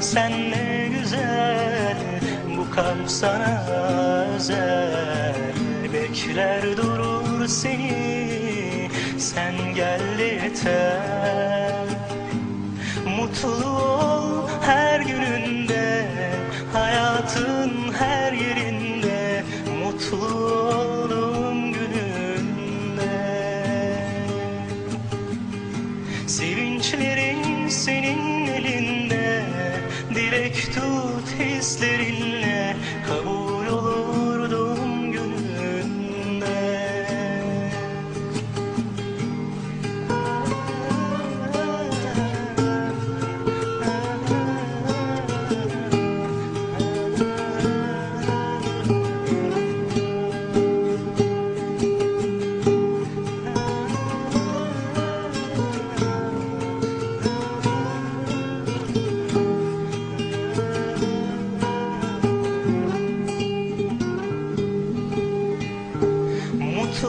Dünya senle güzel bu kalp sana özel. Bekler durur seni sen gel yeter. Mutlu ol her gününde Hayatın her yerinde. Mutlu olduğum gününde. Sevinçlerin senin elinde Dilek tut hislerinle Kabul